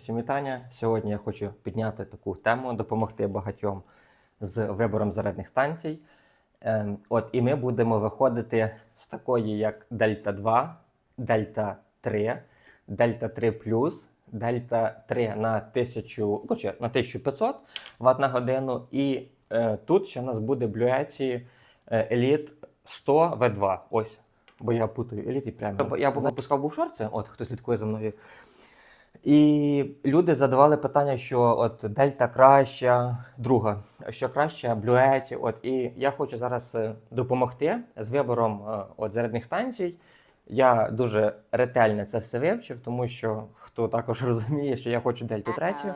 Усім вітання. Сьогодні я хочу підняти таку тему, допомогти багатьом з вибором зарядних станцій. Ем, От, і ми будемо виходити з такої, як Дельта 2, Дельта 3, Дельта 3 Дельта 3 на 1000, коротше, на 1500 Вт на годину. І е, тут ще у нас буде блюеті Elite 100 V2. Ось. Бо я путаю Elite і прямо. Я був випускав був шорти, от хто слідкує за мною. І люди задавали питання, що от Дельта краща, друга, що краще блюеті. От і я хочу зараз е, допомогти з вибором е, от зарядних станцій. Я дуже ретельно це все вивчив, тому що хто також розуміє, що я хочу дельту третю.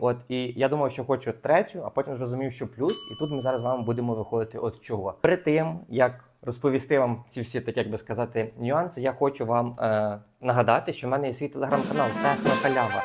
От і я думав, що хочу третю, а потім зрозумів, що плюс. І тут ми зараз з вами будемо виходити от чого. Перед тим як розповісти вам ці всі, так як би сказати, нюанси, я хочу вам е, нагадати, що в мене є свій телеграм-канал Технохалява.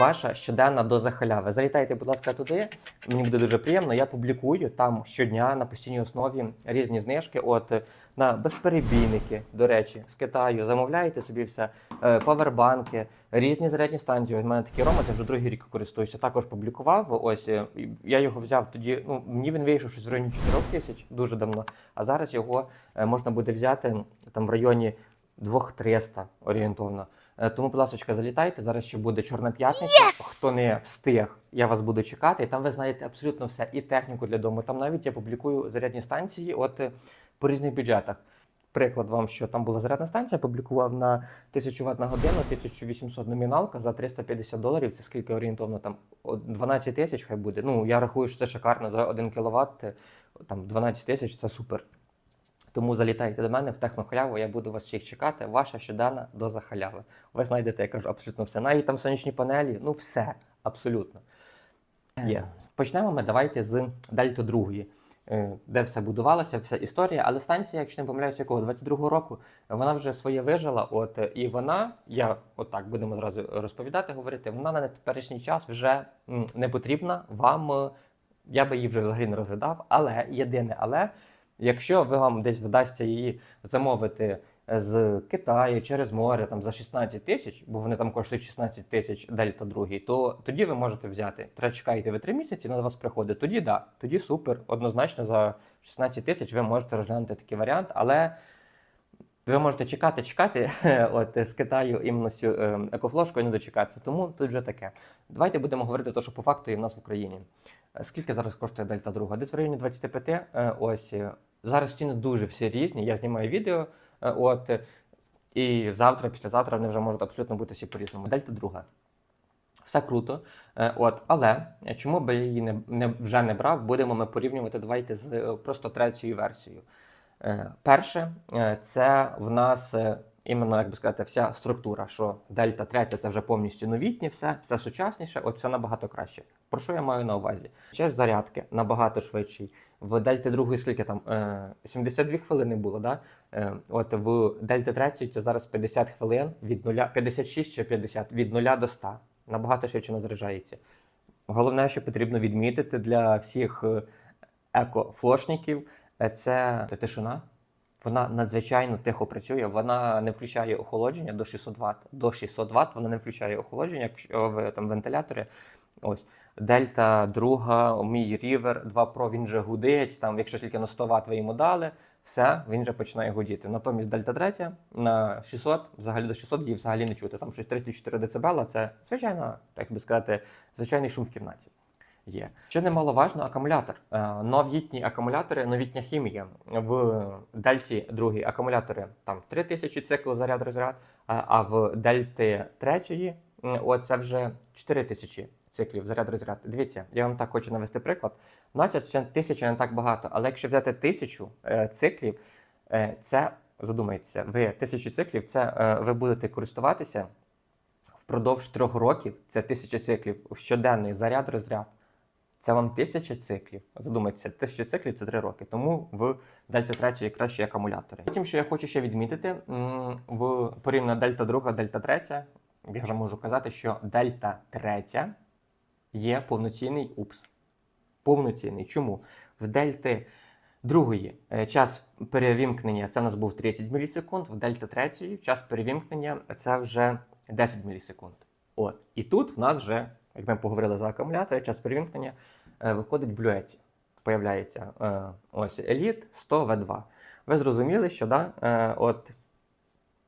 Ваша щоденна доза халяви. Залітайте, будь ласка, туди. Мені буде дуже приємно. Я публікую там щодня на постійній основі різні знижки. От е, на безперебійники, до речі, з Китаю. Замовляєте собі все, е, павербанки, різні зарядні станції. У мене такий Рома, я вже другий рік користуюся. Також публікував. Ось е, я його взяв тоді. Ну мені він вийшов щось в районі 4 тисяч дуже давно. А зараз його е, можна буде взяти там в районі 2300 орієнтовно. Е, Тому, будь ласка, залітайте. Зараз ще буде Чорна п'ятниця. Хто не встиг, я вас буду чекати. І там ви знаєте абсолютно все. І техніку для дому. Там навіть я публікую зарядні станції от по різних бюджетах. Приклад вам, що там була зарядна станція, публікував на 1000 Вт на годину, 1800 номіналка за 350 доларів. Це скільки орієнтовно там 12 тисяч хай буде. Ну я рахую, що це шикарно за 1 кВт, там 12 тисяч це супер. Тому залітайте до мене в технохаляву, я буду вас всіх чекати. Ваша щоденна доза халяви. Ви знайдете, я кажу, абсолютно все. Навіть там сонячні панелі, ну все, абсолютно. Є. Почнемо ми давайте з Дельта 2, де все будувалося, вся історія. Але станція, якщо не помиляюся, якого 22-го року, вона вже своє вижила. От е, і вона, я отак будемо зразу розповідати, говорити, вона на теперішній час вже не потрібна вам. е, Я би її вже взагалі не розглядав. Але єдине, але якщо ви вам десь вдасться її замовити з Китаю через море там за 16 тисяч, бо вони там коштують 16 тисяч дельта 2, то тоді ви можете взяти. Треба чекаєте ви 3 місяці, на вас приходить. Тоді да, тоді супер. Однозначно за 16 тисяч ви можете розглянути такий варіант, але. Ви можете чекати, чекати от з Китаю іменно цю е, екофлошку не дочекатися. Тому тут вже таке. Давайте будемо говорити, те, що по факту є в нас в Україні. Е, Скільки зараз коштує Дельта 2? Десь в районі 25. Е, Ось зараз ціни дуже всі різні. Я знімаю відео. Е, От е, і завтра, післязавтра вони вже можуть абсолютно бути всі по-різному. Дельта 2. Все круто. Е, От, але чому би я її не, не вже не брав? Будемо ми порівнювати. Давайте з просто третьою версією. Перше, це в нас іменно, як би сказати, вся структура, що Дельта 3 це вже повністю новітнє, все, все сучасніше, от все набагато краще. Про що я маю на увазі? Час зарядки набагато швидший. В Дельті 2 скільки там? Е, 72 хвилини було, да? Е, От в Дельті 3 це зараз 50 хвилин від 0, 56 чи 50, від 0 до 100. Набагато швидше вона заряджається. Головне, що потрібно відмітити для всіх е, екофлошників, е, це тишина. Вона надзвичайно тихо працює, вона не включає охолодження до 600 Вт. До 600 Вт вона не включає охолодження, якщо ви там вентилятори. Ось Дельта, друга, мій рівер 2 Pro, він вже гудить. Там, якщо тільки на 100 Вт ви йому дали, все, він вже починає гудіти. Натомість Дельта 3 на 600, взагалі до 600 її взагалі не чути. Там щось 34 дБ, це звичайно, так би сказати, звичайний шум в кімнаті. Є. Що немаловажно, акумулятор. Е, Новітні акумулятори, новітня хімія. В Дельті 2 акумулятори там 3000 цикл заряд розряд, а а в Дельті 3 це вже 4000 циклів заряд розряд. Дивіться, я вам так хочу навести приклад. Наче це тисяча не так багато, але якщо взяти тисячу е, циклів, е, це задумайтеся, ви тисячу циклів, це е, ви будете користуватися впродовж трьох років. Це тисяча циклів щоденний заряд розряд. Це вам тисяча циклів. Задумайтеся, тисяча циклів це три роки. Тому в Дельта 3 є кращі акумулятори. Потім, що я хочу ще відмітити, в порівняно Дельта 2, Дельта 3, я вже можу казати, що Дельта 3 є повноцінний УПС. Повноцінний. Чому? В Дельти другої е, час перевімкнення це в нас був 30 мілісекунд, в Дельта 3 час перевімкнення це вже 10 мілісекунд. От. І тут в нас вже, як ми поговорили за акумулятори, час перевімкнення, виходить блюеті. Появляється е, ось Elite 100 V2. Ви зрозуміли, що да, е, от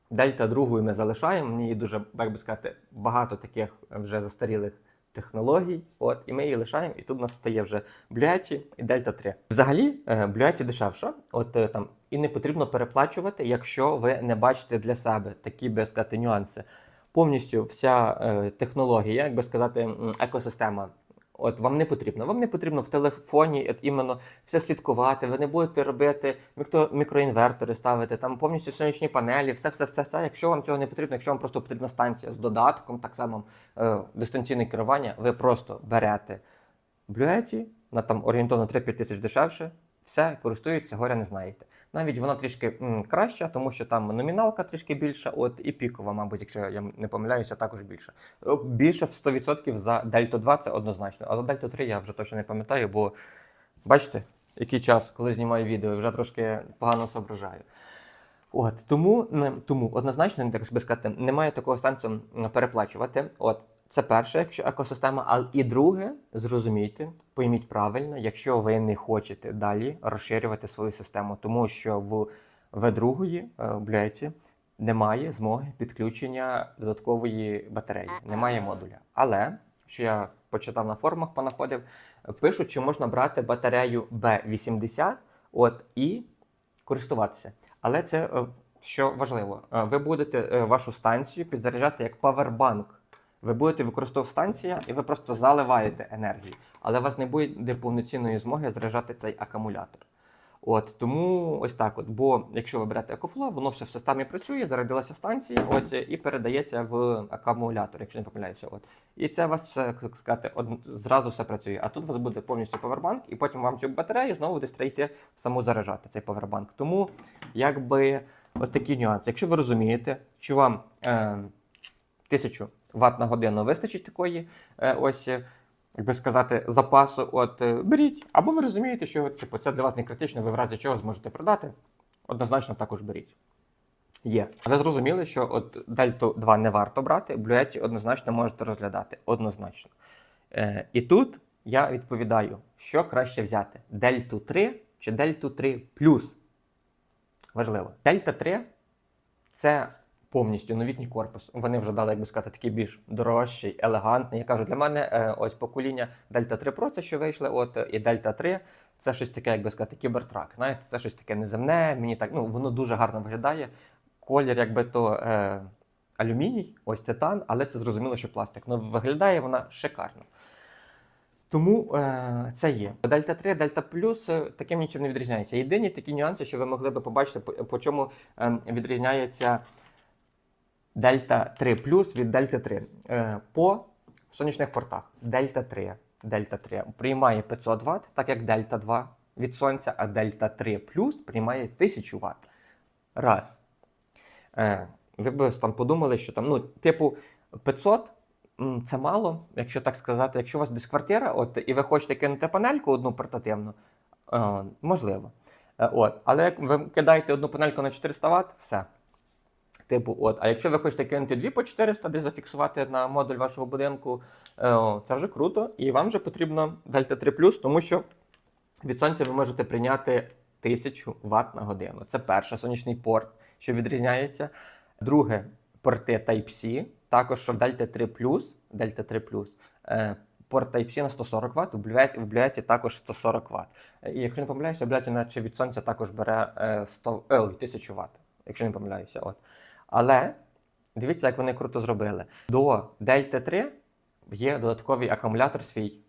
Дельта другою ми залишаємо. Ній дуже, як би сказати, багато таких вже застарілих технологій. От, і ми її лишаємо, і тут у нас стає вже Блюеті і Дельта 3. Взагалі, е, Блюеті дешевша, от е, там і не потрібно переплачувати, якщо ви не бачите для себе такі, би сказати, нюанси. Повністю вся е, технологія, як би сказати, екосистема. От вам не потрібно. Вам не потрібно в телефоні от, іменно все слідкувати. Ви не будете робити мікро, мікроінвертори, ставити там повністю сонячні панелі, все, все, все, все. Якщо вам цього не потрібно, якщо вам просто потрібна станція з додатком, так само е, дистанційне керування, ви просто берете блюеті на там орієнтовно 3-5 тисяч дешевше, все, користуєтеся, горя не знаєте. Навіть вона трішки м, краща, тому що там номіналка трішки більша, от і пікова, мабуть, якщо я не помиляюся, також більша. Е, Більше в 100% за Дельта 2 це однозначно. А за Дельта 3 я вже точно не пам'ятаю, бо бачите, який час, коли знімаю відео, вже трошки погано соображаю. От тому, тому однозначно, так би сказати, немає такого сенсу переплачувати. От це перше, якщо екосистема, а і друге, зрозумійте, пойміть правильно, якщо ви не хочете далі розширювати свою систему, тому що в V2 е, немає змоги підключення додаткової батареї, немає модуля. Але що я почитав на форумах, понаходив, пишуть, що можна брати батарею B80 от і користуватися. Але це е, що важливо, е, ви будете вашу станцію підзаряджати як павербанк. Ви будете використовувати станція, і ви просто заливаєте енергію, але у вас не буде повноцінної змоги заряджати цей акумулятор. От тому ось так. От, бо якщо ви берете EcoFlow, воно все в системі працює, зарядилася станція, ось і передається в акумулятор, якщо не помиляюся. От і це у вас все, як сказати, од... зразу все працює. А тут у вас буде повністю повербанк, і потім вам цю батарею знову десь треба йти саму заряджати цей повербанк. Тому якби от такі нюанси. Якщо ви розумієте, що вам е, 1000 Вт на годину вистачить такої, е, ось. е, як би сказати, запасу, от е, беріть. Або ви розумієте, що типу, це для вас не критично, ви в разі чого зможете продати. Однозначно також беріть. Є. Ви зрозуміли, що от Дельту 2 не варто брати, Блюеті однозначно можете розглядати. Однозначно. Е, і тут я відповідаю, що краще взяти: Дельту 3 чи Дельту 3 плюс. Важливо. Дельта 3 це повністю новітній корпус. Вони вже дали, як би сказати, такий більш дорожчий, елегантний. Я кажу, для мене е, ось покоління Delta 3 Pro, це що вийшли, от і Delta 3 це щось таке, як би сказати, кібертрак. Знаєте, це щось таке неземне. Мені так, ну воно дуже гарно виглядає. Колір, якби то е, алюміній, ось титан, але це зрозуміло, що пластик. Ну виглядає вона шикарно. Тому е, це є. Дельта 3, Дельта Плюс е, таким нічим не відрізняється. Єдині такі нюанси, що ви могли би побачити, по, по чому е, відрізняється Дельта 3 Плюс від Дельта 3. Е, по сонячних портах Дельта 3, Дельта 3 приймає 500 Вт, так як Дельта 2 від сонця, а Дельта 3 Плюс приймає 1000 Вт. Раз. Е, ви б там подумали, що там, ну, типу, 500 це мало, якщо так сказати, якщо у вас десь квартира, от, і ви хочете кинути панельку одну портативну, е, можливо. От. Але як ви кидаєте одну панельку на 400 Вт, все. Типу, от. А якщо ви хочете кинути дві по 400, десь зафіксувати на модуль вашого будинку, е, це вже круто. І вам вже потрібно Дельта 3 тому що від сонця ви можете прийняти 1000 Вт на годину. Це перше сонячний порт, що відрізняється. Друге, порти Type-C. Також що в Delta 3 Delta 3 е, порт Type-C на 140 Вт, в Блюеті, також 140 Вт. І якщо не помиляюся, Блюеті наче від сонця також бере е, 100, е, ой, 1000 Вт, якщо не помиляюся. От. Але дивіться, як вони круто зробили. До Delta 3 є додатковий акумулятор свій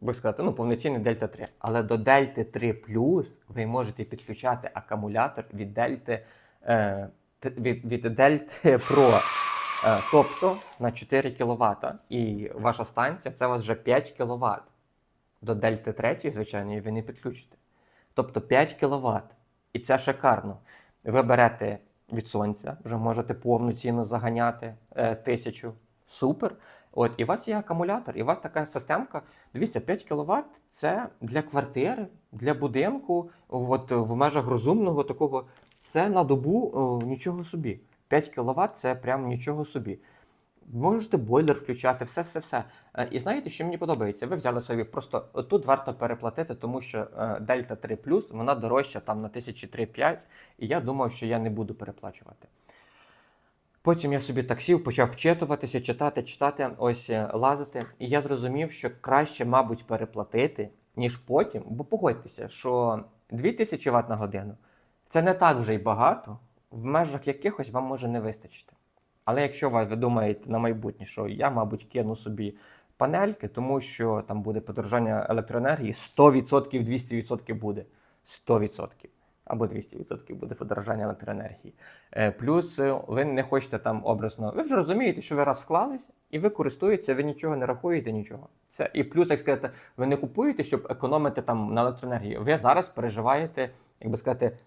би сказати, ну, повноцінний Delta 3. Але до Delta 3 ви можете підключати акумулятор від Delta, е, від, від Delta Pro. Е, тобто на 4 кВт. І ваша станція це у вас вже 5 кВт. До Delta 3, звичайно, ви не підключите. Тобто 5 кВт. І це шикарно. Ви берете від сонця, вже можете повноцінно заганяти е, тисячу. Супер. От, і у вас є акумулятор, і у вас така системка. Дивіться, 5 кВт це для квартири, для будинку, от, в межах розумного такого. Це на добу о, нічого собі. 5 кВт це прям нічого собі. Можете бойлер включати, все, все, все. Е, І знаєте, що мені подобається? Ви взяли собі просто тут варто переплатити, тому що е, Delta 3 Plus, вона дорожча там на 1003-5, і я думав, що я не буду переплачувати. Потім я собі так сів, почав вчитуватися, читати, читати, ось е, лазити. І я зрозумів, що краще, мабуть, переплатити, ніж потім. Бо погодьтеся, що 2000 Вт на годину це не так вже й багато, в межах якихось вам може не вистачити. Але якщо ви, думаєте на майбутнє, що я, мабуть, кину собі панельки, тому що там буде подорожання електроенергії 100%, 200% буде. 100%. Або 200% буде подорожання електроенергії. Е, Плюс е, ви не хочете там образно. Ви вже розумієте, що ви раз вклались, і ви користуєтеся, ви нічого не рахуєте, нічого. Це і плюс, як сказати, ви не купуєте, щоб економити там на електроенергії. Ви зараз переживаєте, як би сказати,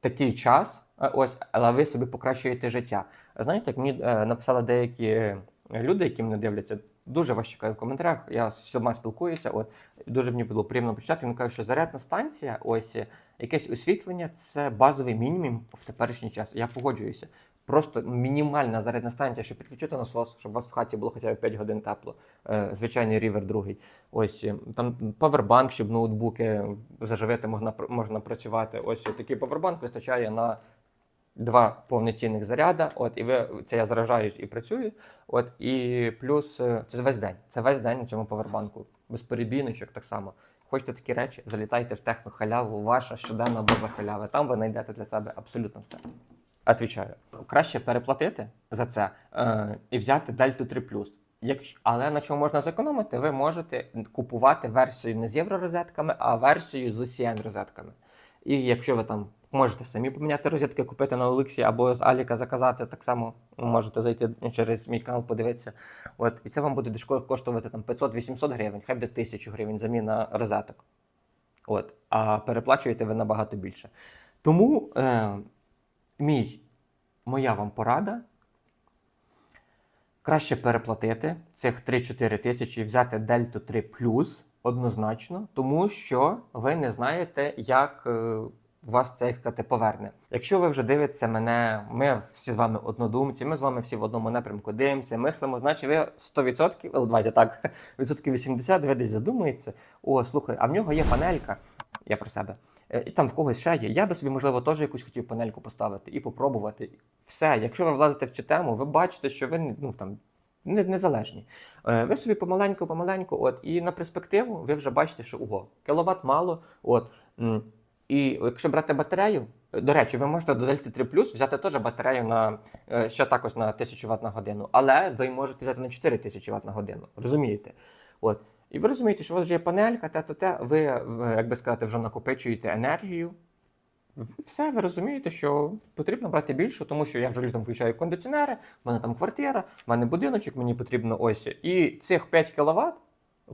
такий час, ось, але ви собі покращуєте життя. Знаєте, як мені е, написали деякі е, люди, які мене дивляться, дуже вас чекаю в коментарях. Я з всіма спілкуюся. От дуже мені було приємно почитати. Він каже, що зарядна станція, ось е, якесь освітлення це базовий мінімум в теперішній час. Я погоджуюся. Просто мінімальна зарядна станція, щоб підключити насос, щоб у вас в хаті було хоча б 5 годин тепло. Е, звичайний рівер другий. Ось е, там павербанк, щоб ноутбуки заживити можна, можна працювати. Ось е, такий павербанк вистачає на два повноцінних заряда. От, і ви це я заражаюсь і працюю. От, і плюс е, це весь день. Це весь день на цьому павербанку. Без перебійничок так само. Хочете такі речі, залітайте в технохаляву, ваша щоденна база халяви. Там ви знайдете для себе абсолютно все. Отвічаю. Краще переплатити за це е, і взяти Delta 3 Як, але на чому можна зекономити, ви можете купувати версію не з євророзетками, а версію з UCN розетками. І якщо ви там можете самі поміняти розетки, купити на Олексі або з Аліка заказати, так само можете зайти через мій канал, подивитися. От, і це вам буде дешево коштувати там 500-800 гривень, хай буде 1000 гривень заміна розеток. От, а переплачуєте ви набагато більше. Тому е, мій, моя вам порада. Краще переплатити цих 3-4 тисячі і взяти Дельту 3 плюс однозначно, тому що ви не знаєте, як е, вас це як сказати, поверне. Якщо ви вже дивитеся мене, ми всі з вами однодумці, ми з вами всі в одному напрямку дивимося, мислимо, значить ви 100%, о, давайте так, відсотків 80, ви десь задумуєтеся, о, слухай, а в нього є панелька, я про себе. Е, І там в когось ще є. Я би собі, можливо, теж якусь хотів панельку поставити і попробувати. Все, якщо ви влазите в цю тему, ви бачите, що ви ну, там, не, незалежні. Е, Ви собі помаленьку, помаленьку, от, і на перспективу ви вже бачите, що ого, кіловат мало. От, і якщо брати батарею, е, до речі, ви можете до Delta 3 Plus взяти теж батарею на е, ще також на 1000 Вт на годину, але ви можете взяти на 4000 Вт на годину. Розумієте? От. І ви розумієте, що у вас вже є панелька, те, то те, ви, як би сказати, вже накопичуєте енергію. Все, ви розумієте, що потрібно брати більше, тому що я вже літом включаю кондиціонери, в мене там квартира, в мене будиночок, мені потрібно ось. І цих 5 кВт,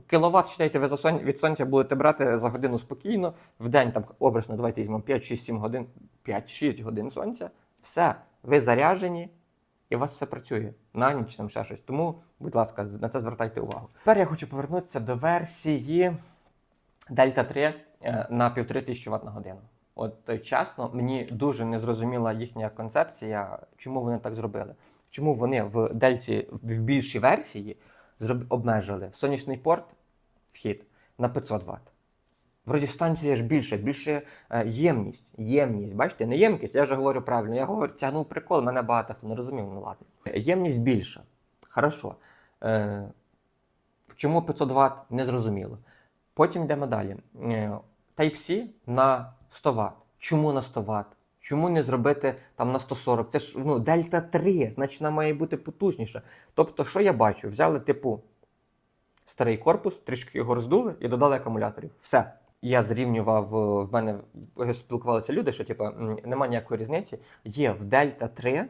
кіловат, вважайте, ви від сонця будете брати за годину спокійно, в день там образно, давайте візьмемо 5-6-7 годин, 5-6 годин сонця. Все, ви заряжені, і у вас все працює на ніч там ще щось. Тому, будь ласка, на це звертайте увагу. Тепер я хочу повернутися до версії Delta 3 е, на 1500 Вт на годину. От е, чесно, мені дуже не зрозуміла їхня концепція, чому вони так зробили. Чому вони в Дельті в більшій версії. Обмежили сонячний порт вхід на 500 Вт. Вроді станція ж більше, більше е, ємність. Ємність, бачите, не ємкість, я вже говорю правильно. Я говорю, тягнув прикол, мене багато хто не розумів, ну ладно. Ємність більша. Хорошо. Е, чому 500 Вт? Не зрозуміло. Потім йдемо далі. Е, Type-C на 100 Вт. Чому на 100 Вт? Чому не зробити там на 140? Це ж ну, Дельта 3, значить вона має бути потужніша. Тобто, що я бачу? Взяли типу старий корпус, трішки його роздули і додали акумуляторів. Все. Я зрівнював, е, в мене спілкувалися люди, що типу, немає ніякої різниці. Є в Дельта 3,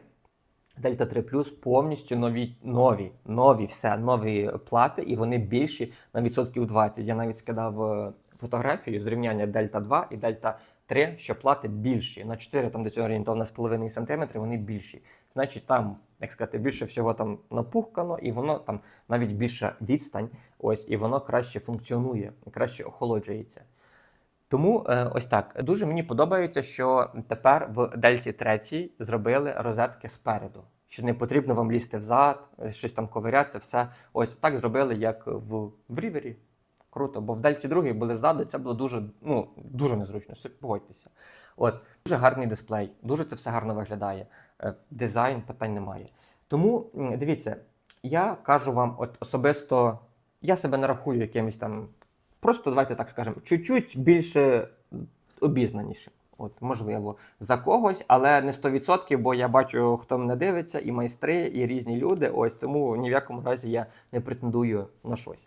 Дельта 3 Плюс повністю нові, нові, нові, все, нові плати, і вони більші на відсотків 20. Я навіть скидав е, фотографію зрівняння Дельта 2 і Дельта 3, що плати більші. На 4 там десь орієнтовно з половиною сантиметри, вони більші. Значить, там, як сказати, більше всього там напухкано, і воно там навіть більша відстань, ось, і воно краще функціонує, краще охолоджується. Тому е, ось так. Дуже мені подобається, що тепер в Дельті 3 зробили розетки спереду. що не потрібно вам лізти взад, е, щось там ковирятися, все. Ось так зробили, як в, в Рівері. Круто, бо в Дельті другій були ззаду, це було дуже, ну, дуже незручно, погодьтеся. От, дуже гарний дисплей, дуже це все гарно виглядає. Е, Дизайн питань немає. Тому дивіться, я кажу вам, от особисто, я себе не рахую якимось там, просто давайте так скажемо, чуть-чуть більше обізнанішим. От, можливо, за когось, але не 100%, бо я бачу, хто мене дивиться, і майстри, і різні люди. Ось тому ні в якому разі я не претендую на щось.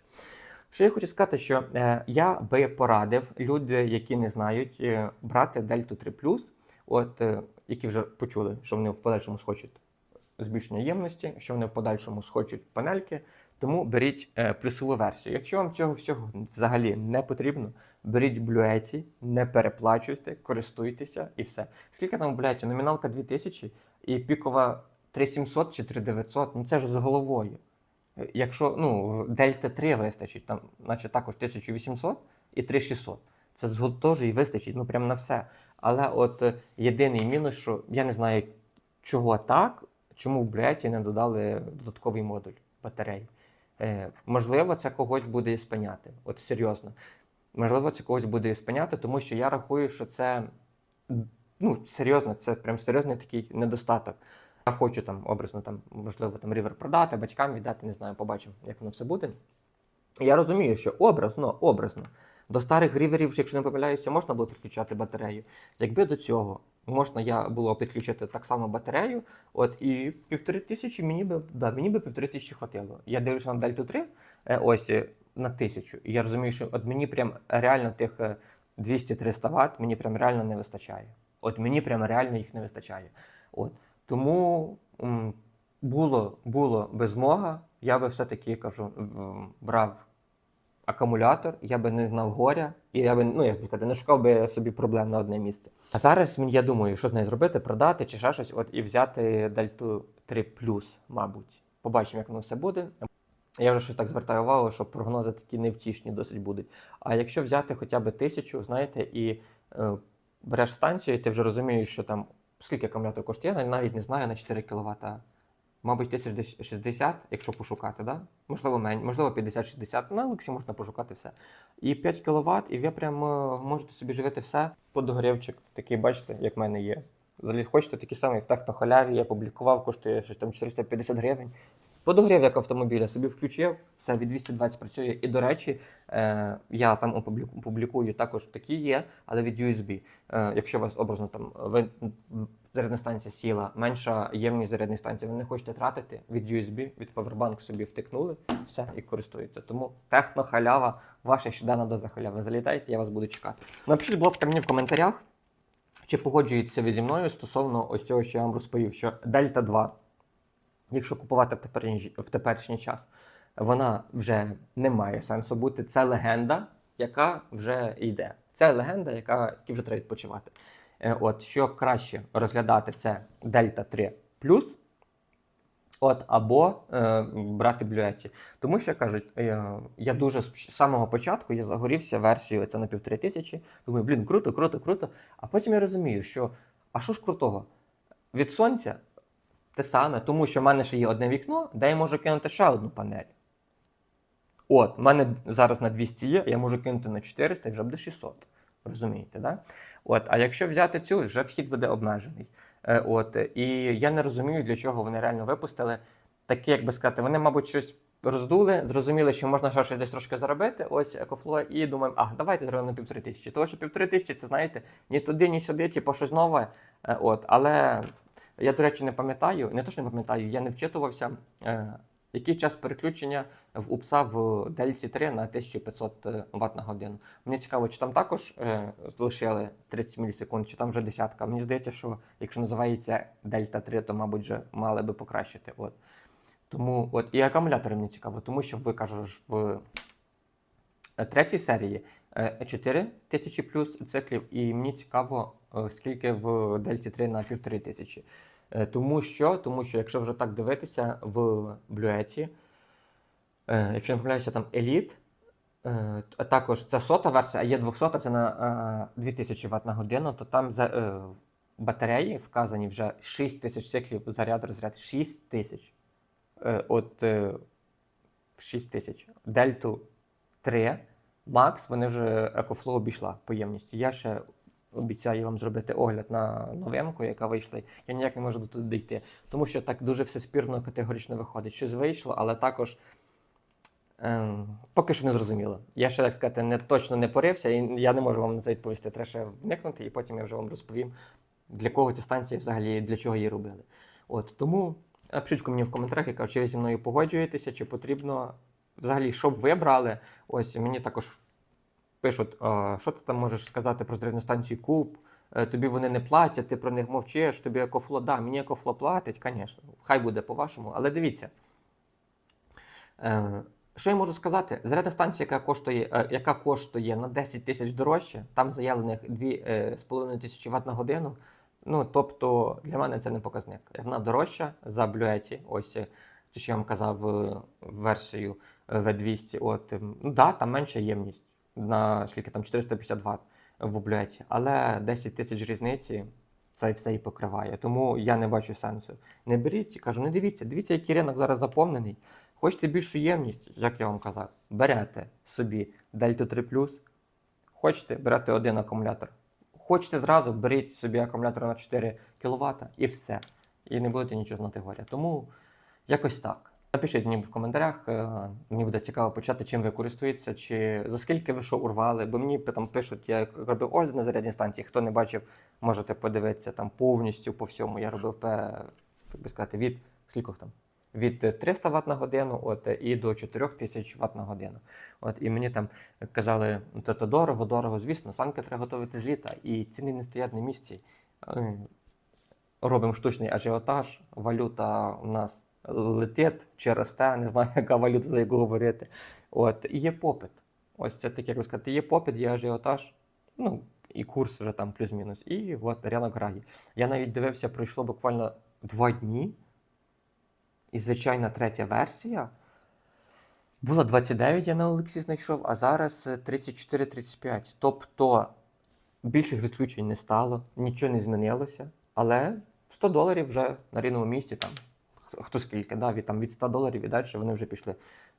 Що я хочу сказати, що е, я би порадив люди, які не знають, е, брати Дельту 3 от, е, які вже почули, що вони в подальшому схочуть збільшення ємності, що вони в подальшому схочуть панельки. Тому беріть плюсову версію. Якщо вам цього всього взагалі не потрібно, беріть блюеті, не переплачуйте, користуйтеся і все. Скільки там в блюеті? Номіналка 2000 і пікова 3700 чи 3900, ну це ж з головою. Якщо ну, Дельта 3 вистачить, там, наче також 1800 і 3600. Це теж і вистачить, ну прям на все. Але от е, єдиний мінус, що я не знаю, чого так, чому в Бреті не додали додатковий модуль батарей. Е, можливо, це когось буде і спиняти. От серйозно. Можливо, це когось буде і спиняти, тому що я рахую, що це ну, серйозно, це прям серйозний такий недостаток. Хочу там образно, там, можливо, там рівер продати, батькам віддати, не знаю, побачимо, як воно все буде. Я розумію, що образно, образно. До старих ріверів, якщо не помиляюся, можна було підключати батарею. Якби до цього можна я було підключити так само батарею, от і півтори тисячі мені би да, мені би півтори тисячі хватило. Я дивлюся на Дельту 3, е, ось е, на тисячу. І я розумію, що от мені прям реально тих е, 200-300 Вт мені прям реально не вистачає. От мені прям реально їх не вистачає. От. Тому було, було би змога, я би все-таки кажу, брав акумулятор, я би не знав горя, і я би, ну як би сказати, не шукав би собі проблем на одне місце. А зараз я думаю, що з нею зробити, продати чи ще щось, от і взяти Дельту 3 мабуть. Побачимо, як воно все буде. Я вже щось так звертаю увагу, що прогнози такі невтішні досить будуть. А якщо взяти хоча б тисячу, знаєте, і е, береш станцію, і ти вже розумієш, що там скільки акумулятор коштує, навіть не знаю на 4 кВт. Мабуть, тисяч десь 60, якщо пошукати, да? можливо, менше, можливо, 50-60. На Олексі можна пошукати все. І 5 кВт, і ви прямо можете собі живити все. Подогрівчик такий, бачите, як в мене є. Взагалі, хочете такий самий в технохаляві, я публікував, коштує щось там 450 гривень. Подогрів як автомобіля, собі включив, все від 220 працює. І до речі, е, я там опубліку- публікую також такі є, але від USB. Е, якщо у вас образно там ви, зарядна станція сіла, менша ємність зарядної станції, ви не хочете тратити від USB, від Powerbank собі втикнули, все і користуються. Тому технохалява, ваша щоденна доза халяви. Залітайте, я вас буду чекати. Напишіть, будь ласка, мені в коментарях, чи погоджуєтеся ви зі мною стосовно ось цього, що я вам розповів, що Дельта 2 якщо купувати в теперішній, в теперішній час, вона вже не має сенсу бути. Це легенда, яка вже йде. Це легенда, яка, яка вже треба відпочивати. Е, От, що краще розглядати, це Дельта 3 плюс. От, або е, брати блюеті. Тому що кажуть, е, я дуже з самого початку я загорівся версією це на півтори тисячі. Думаю, блін, круто, круто, круто. А потім я розумію, що а що ж крутого? Від сонця те саме, тому що в мене ще є одне вікно, де я можу кинути ще одну панель. От, в мене зараз на 200 є, я можу кинути на 400 і вже буде 600. Розумієте, да? От, а якщо взяти цю, вже вхід буде обмежений. Е, от, і я не розумію, для чого вони реально випустили. Таке, як би сказати, вони, мабуть, щось роздули, зрозуміли, що можна ще десь трошки заробити. Ось екофло, і думаємо, а давайте зробимо на півтори тисячі. Тому що півтори тисячі, це знаєте, ні туди, ні сюди, типу щось нове. Е, от, але я, до речі, не пам'ятаю, не то, що не пам'ятаю, я не вчитувався, е, який час переключення в УПСа в Дельці 3 на 1500 Вт на годину. Мені цікаво, чи там також е, залишили 30 мілісекунд, чи там вже десятка. Мені здається, що якщо називається Дельта 3, то, мабуть, вже мали би покращити. От. Тому от, і акумулятори мені цікаво, тому що ви кажеш в е, третій серії е, 4000 плюс циклів, і мені цікаво, е, скільки в Дельті 3 на 1500. Е, Тому що, тому що, якщо вже так дивитися в блюеті, е, якщо не помиляюся, там е, а також це сота версія, а є 200, це на е, 2000 Вт на годину, то там за, е, батареї вказані вже 6 тисяч циклів заряд розряд 6 тисяч. Е, от е, 6 тисяч. Дельту 3 Макс, вони вже EcoFlow обійшла по ємності. Я ще обіцяю вам зробити огляд на новинку, яка вийшла. Я ніяк не можу до туди дійти. Тому що так дуже все спірно категорично виходить. Щось вийшло, але також ем, поки що не зрозуміло. Я ще так сказати, не точно не порився, і я не можу вам на це відповісти. Треба ще вникнути, і потім я вже вам розповім, для кого ця станція взагалі для чого її робили. От тому напишіть мені в коментарях, яка чи ви зі мною погоджуєтеся, чи потрібно взагалі, щоб ви брали. Ось мені також пишуть, що ти там можеш сказати про станцію Куб. Е, Тобі вони не платять, ти про них мовчиш, тобі екофло, да, мені екофло платить, звісно, хай буде по-вашому. Але дивіться, е, що я можу сказати? Зарядна станція, яка коштує, е, яка коштує на 10 тисяч дорожче, там заявлених 2,5 тисячі Вт на годину. Ну, тобто для мене це не показник. Вона дорожча за блюеті, ось те, що я вам казав версію е, V200. От, ем, ну да, там менша ємність на скільки там 450 Вт в облюеті, але 10 тисяч різниці це все і покриває. Тому я не бачу сенсу. Не беріть, кажу, не дивіться, дивіться, який ринок зараз заповнений. Хочете більшу ємність, як я вам казав, берете собі Delta 3 Хочете, берете один акумулятор. Хочете зразу, беріть собі акумулятор на 4 кВт і все. І не будете нічого знати горя. Тому якось так. Напишіть мені в коментарях, е, мені буде цікаво почати, чим ви користуєтеся, чи за скільки ви що урвали, бо мені там пишуть, я робив огляд на зарядній станції. Хто не бачив, можете подивитися там повністю по всьому. Я робив як би сказати, від скількох там? Від е, 300 Вт на годину от, і до 4000 Вт на годину. От, і мені там казали, ну це то дорого, дорого, звісно, санки треба готувати з літа, і ціни не стоять на місці. Робимо штучний ажіотаж, валюта у нас летить чи росте, не знаю, яка валюта, за яку говорити. От, і є попит. Ось це таке, як сказати, є попит, є ажіотаж, ну, і курс вже там плюс-мінус. І от ринок грає. Я навіть дивився, пройшло буквально два дні. І звичайна третя версія. Була 29, я на Олексі знайшов, а зараз е, 34-35. Тобто більших відключень не стало, нічого не змінилося. Але 100 доларів вже на рівному місці там. Хто- скільки, да, від, там, від 100 доларів і далі вони вже пішли.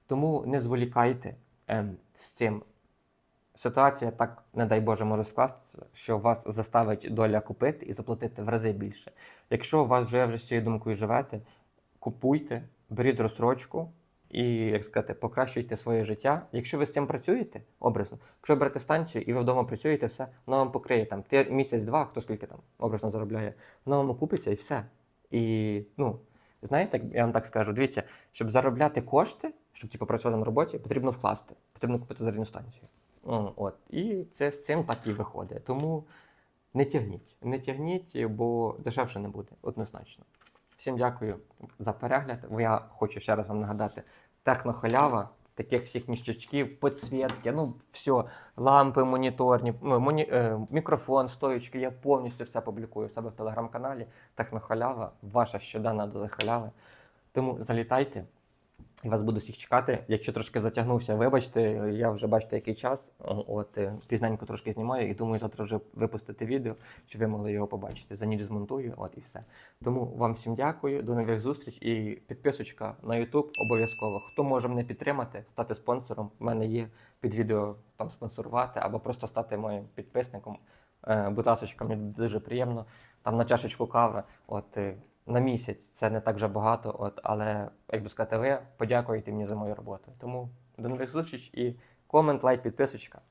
Тому не зволікайте ем, з цим. Ситуація так, не дай Боже, може скластися, що вас заставить доля купити і заплатити в рази більше. Якщо у вас вже вже з цією думкою живете, купуйте, беріть розстрочку і, як сказати, покращуйте своє життя. Якщо ви з цим працюєте, образно, якщо берете станцію і ви вдома працюєте, все, воно вам покриє там місяць-два, хто скільки там образно заробляє, воно вам окупиться і все. І ну, знаєте, я вам так скажу, дивіться, щоб заробляти кошти, щоб типу, працювати на роботі, потрібно вкласти, потрібно купити зарядну станцію. О, От. І це з цим так і виходить. Тому не тягніть, не тягніть, бо дешевше не буде, однозначно. Всім дякую за перегляд. Я хочу ще раз вам нагадати: технохалява, таких всіх міщачків, підсвітки, ну все, лампи, моніторні, ну, моні, е, мікрофон, стоючки. Я повністю все публікую в себе в телеграм-каналі. Технохалява, ваша щоденна до халяви. Тому залітайте. І вас буду всіх чекати. Якщо трошки затягнувся, вибачте, я вже бачите, який час. От е, пізненько трошки знімаю і думаю, завтра вже випустити відео, щоб ви могли його побачити. За ніч змонтую, от і все. Тому вам всім дякую, до нових зустріч і підписочка на YouTube обов'язково. Хто може мене підтримати, стати спонсором. У мене є під відео там спонсорувати або просто стати моїм підписником. Е, Будь ласка, мені дуже приємно. Там на чашечку кави. От е, на місяць це не так вже багато, от, але як би сказати, ви подякуєте мені за мою роботу. Тому до нових зустріч і комент, лайк, підписочка.